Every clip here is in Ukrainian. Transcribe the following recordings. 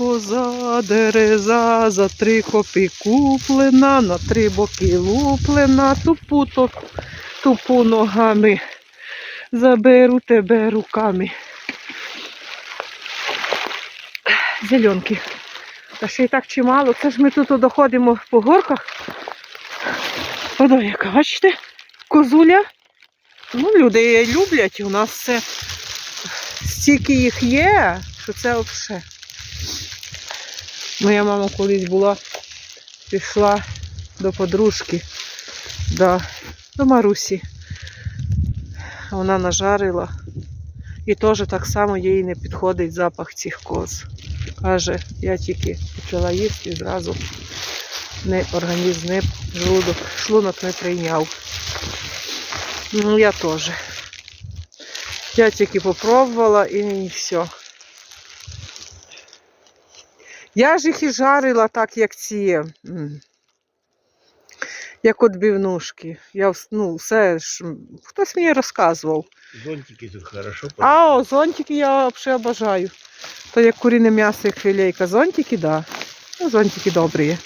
коза, дереза, за три копи куплена, на три боки луплена, тупу, тупу ногами, заберу тебе руками. Зеленки. Та ще й так чимало. Це ж ми тут доходимо по горках. Вода яка, бачите? Козуля. Ну, люди її люблять. У нас це стільки їх є, що це взагалі. Моя мама колись була, пішла до подружки, до, до Марусі. Вона нажарила. І теж так само їй не підходить запах цих коз. Каже, я тільки почала їсти і зразу не, організм не желудок, шлунок не прийняв. Ну, я теж. Я тільки попробувала і все. Я ж їх і жарила так, як ці. Як отбивнушки. Я ну, все ж, хтось мені розказував. Зонтики тут хорошо. А, о, зонтики я взагалі обожаю. То як куріне м'ясо, як філейка. Зонтики, так. Да. Ну, зонтики добрі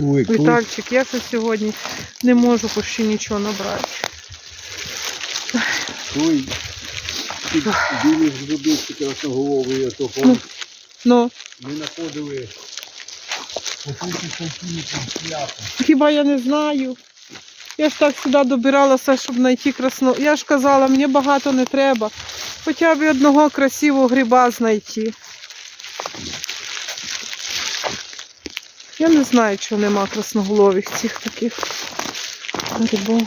Вітальчик, я ще сьогодні не можу почти нічого набрати. Той білі зробився красноголовий, а то Ну. Ну, ми знаходили сантиметрів шляпу. хіба я не знаю. Я ж так сюди добиралася, щоб знайти красно. Я ж казала, мені багато не треба. Хоча б одного красивого гриба знайти. Я не знаю, чого нема красноголових цих таких грибів.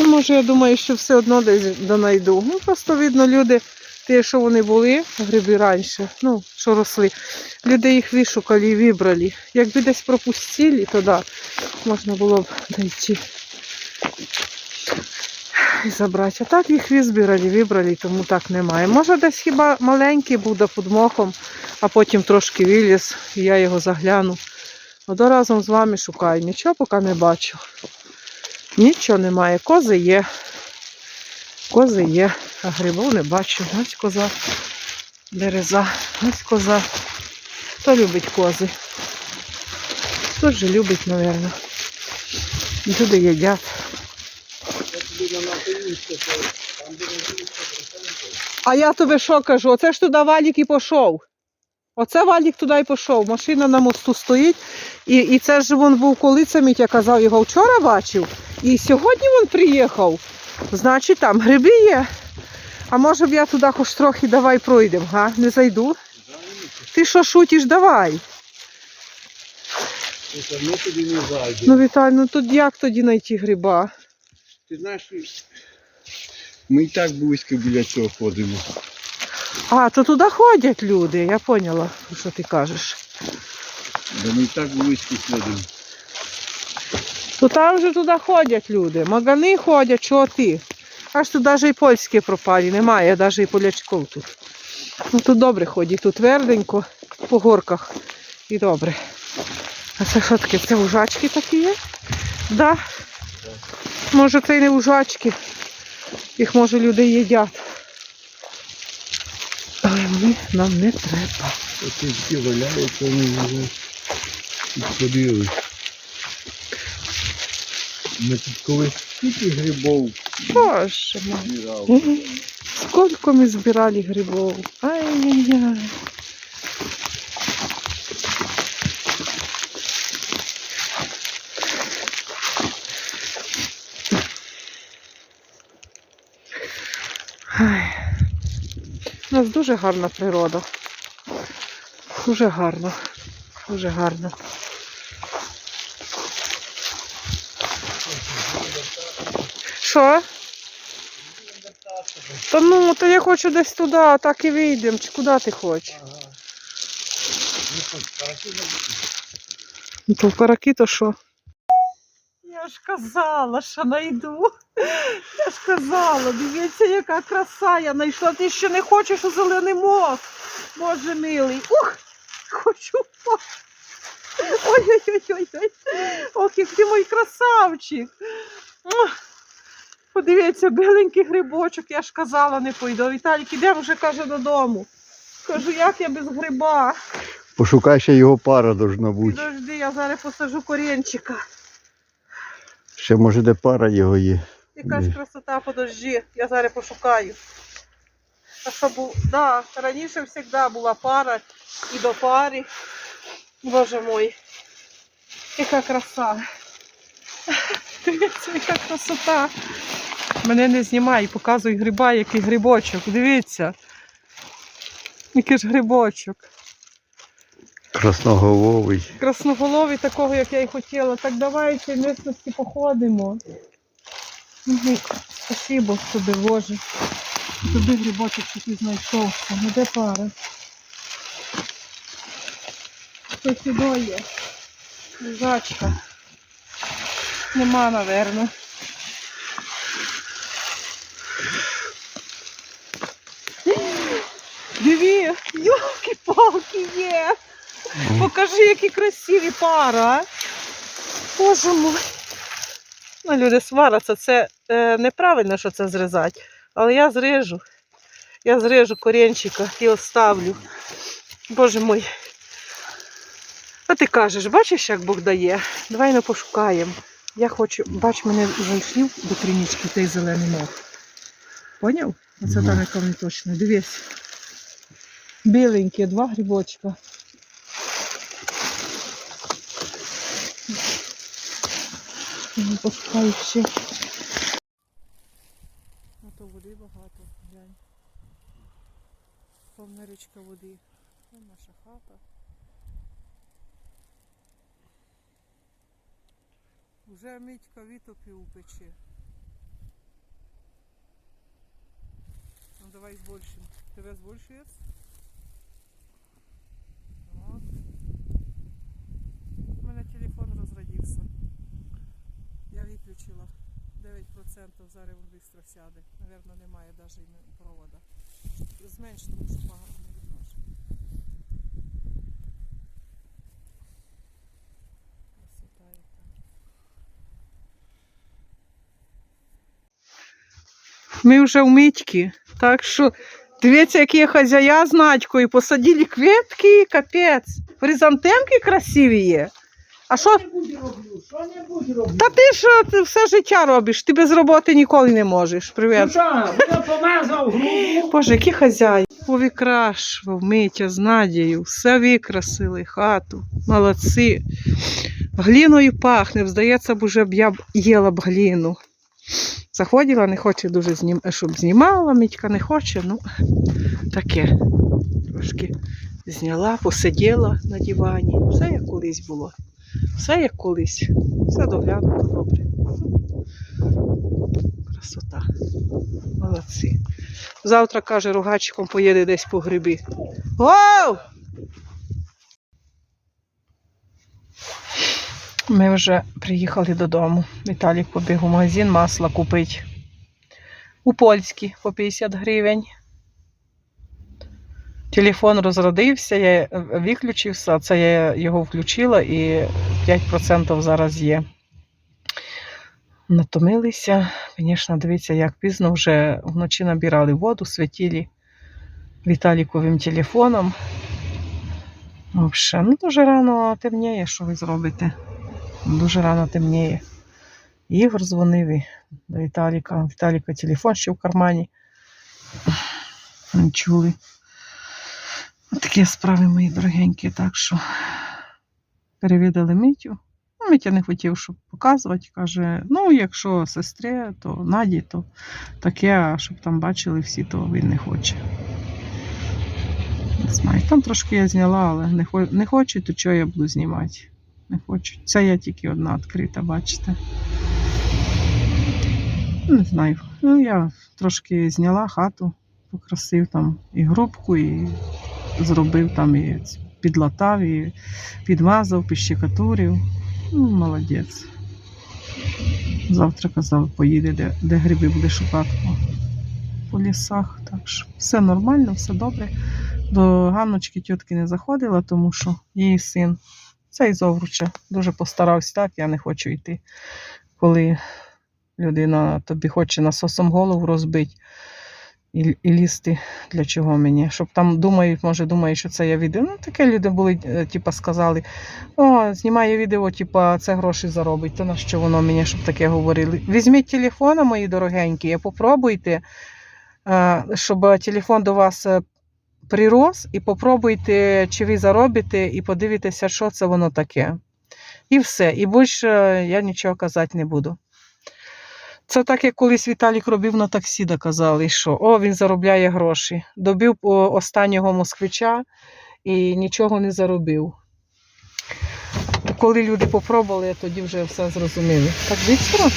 Ну, може, я думаю, що все одно десь донайду. Ну, просто видно, люди, ті, що вони були, гриби раніше, ну, що росли, люди їх вишукали і вибрали. Якби десь пропустили, то да, можна було б знайти і забрати. А так їх визбирали, вибрали, тому так немає. Може, десь хіба маленький буде під мохом, а потім трошки виліз, і я його загляну. Одо разом з вами шукаю. Нічого поки не бачу. Нічого немає. Кози є. Кози є. А грибов не бачу. Ось коза. Дереза. Ось коза. Хто любить кози? Хто ж любить, мабуть. Люди їдять. Я А я тобі що кажу? Оце ж туди валік і пішов. Оце валік туди і пішов. Машина на мосту стоїть. І, і це ж він був коли Мітя казав, його вчора бачив. І сьогодні він приїхав. Значить, там гриби є. А може б я туди хоч трохи давай пройдемо, га? Не зайду. Ти що шутиш, давай. Ми туди не. Ну, Віталь, ну тут як тоді знайти гриба? Ти знаєш, ми і так близько біля цього ходимо. А, то туди ходять люди, я поняла, що ти кажеш. Бо ми і так близько ходимо. То там вже туди ходять люди. Магани ходять, чого ти? Аж тут навіть і польські пропалі, немає, навіть і полячков тут. Ну тут добре ходять, тут тверденько, по горках. І добре. А це що таке? Це ужачки такі є? Да? Може це і не ужачки. Їх може люди їдять. Але вони нам не треба. Оце такі валяються, вони вже підходили. Ми тут колись скільки грибов Боже мой. збирали. Сколько мы збирали грибов. Ай-яй-яй. У нас дуже гарна природа. Дуже гарно. Дуже гарно. Що? Та ну, то я хочу десь туди, а так і вийдемо. Чи куди ти хочеш? Ну то в караки то що? Я ж казала, що найду. Я ж казала, дивіться, яка краса я знайшла. Ти ще не хочеш у зелений мост. Боже милий. Ух, хочу. Ой-ой-ой-ой. Ох, як ти мій красавчик. Подивіться, біленький грибочок, я ж казала, не пойду. Віталік, ідемо вже каже додому. Кажу, як я без гриба? Пошукай ще його пара должна бути. Підожди, я зараз посажу корінчика. Ще може де пара його є. Яка ж красота, подожди, я зараз пошукаю. А що був? Да, раніше завжди була пара і до пари. Боже мой, яка краса. Дивіться, яка красота. Мене не знімай, показуй гриба, який грибочок. Дивіться. Який ж грибочок. Красноголовий. Красноголовий такого, як я й хотіла. Так давайте місцевості походимо. Угу. Спасибо тобі, Боже. Тобі грибочок, що ти знайшовся. Ну де пара? Хто сюди є? Лежачка. Нема, наверно. Диві, йолки-палки є. Покажи, які красиві пара. Боже мой. Ну, люди сваряться, це е, неправильно, що це зрізати. Але я зрежу. Я зрежу корінчика і оставлю. Боже мой. А ти кажеш, бачиш, як Бог дає? Давай ми пошукаємо. Я хочу, бач, мене зайшлів до кринічки той зелений мох. Поняв? Оце там яка не точно. Дивись. Біленькі, два грибочка. Не пускаю ще. А то води багато, глянь. Повна річка води. Це наша хата. Уже митька витопив у печі. Ну давай з большим. Тебе з большим? От. У мене телефон розрядився. Я виключила 9%, зараз він швидко сяде. Навірно, немає навіть провода. Зменш, тому що погано не відношу. Красота яка. Ми вже в митьки, так що дивіться, які хазяя з Надькою посадили квітки, капець. Хризантемки красиві є. А що? Та ти що ти все життя робиш? Ти без роботи ніколи не можеш. Привіт. Ну. Боже, які хазяї. Повікрашував Митя з Надією, все викрасили, хату. Молодці. Гліною пахне, здається, б уже б я б їла б гліну. Заходила, не хоче дуже знім... щоб знімала, Мітька не хоче, ну таке. Трошки зняла, посиділа на дивані. Все як колись було. Все як колись. Все доглянуто добре. Красота. Молодці. Завтра, каже, рогачиком поїде десь по гриби. Воу! Ми вже приїхали додому. Віталік побіг у магазин масла купить. У польській по 50 гривень. Телефон розродився, я виключився, це я його включила і 5% зараз є. Натомилися. Звісно, дивіться, як пізно вже вночі набирали воду, святілі Віталіковим телефоном. Взагалі, ну дуже рано темніє, що ви зробите. Дуже рано темніє. Ігор дзвонив і до Віталіка. Віталіка телефон ще в кармані. Не чули. Такі справи мої дорогенькі, так що перевідали Митю. Ну, Митя не хотів, щоб показувати. Каже: ну, якщо сестри, то Наді, то таке, а щоб там бачили всі, то він не хоче. Не знаю. Там трошки я зняла, але не, хо... не хочуть, то чого я буду знімати? Не хочуть. Це я тільки одна відкрита, бачите. Не знаю. Ну, я трошки зняла хату, покрасив там і грубку, і зробив там і підлатав, і підмазав, підщекатурив. Ну, молодець. Завтра казав, поїде, де, де гриби буде шукати по лісах. Так що все нормально, все добре. До Ганночки тітки не заходила, тому що її син, цей Зовруча, дуже постарався так, я не хочу йти. Коли людина тобі хоче насосом голову розбити і, і лізти для чого мені. Щоб там думають, може, думають, що це я відео. Ну, таке люди були, е, типа, сказали, о, знімає відео, типа, це гроші заробить, то на що воно мені, щоб таке говорили. Візьміть телефона, мої дорогенькі, і попробуйте, е, щоб телефон до вас е, прирос, і попробуйте, чи ви заробите, і подивитеся, що це воно таке. І все. І більше я нічого казати не буду. Це так, як колись Віталік робив на таксі, де казали, що о, він заробляє гроші. Добив останнього москвича і нічого не заробив. Коли люди попробували, тоді вже все зрозуміли. Так, дивіться.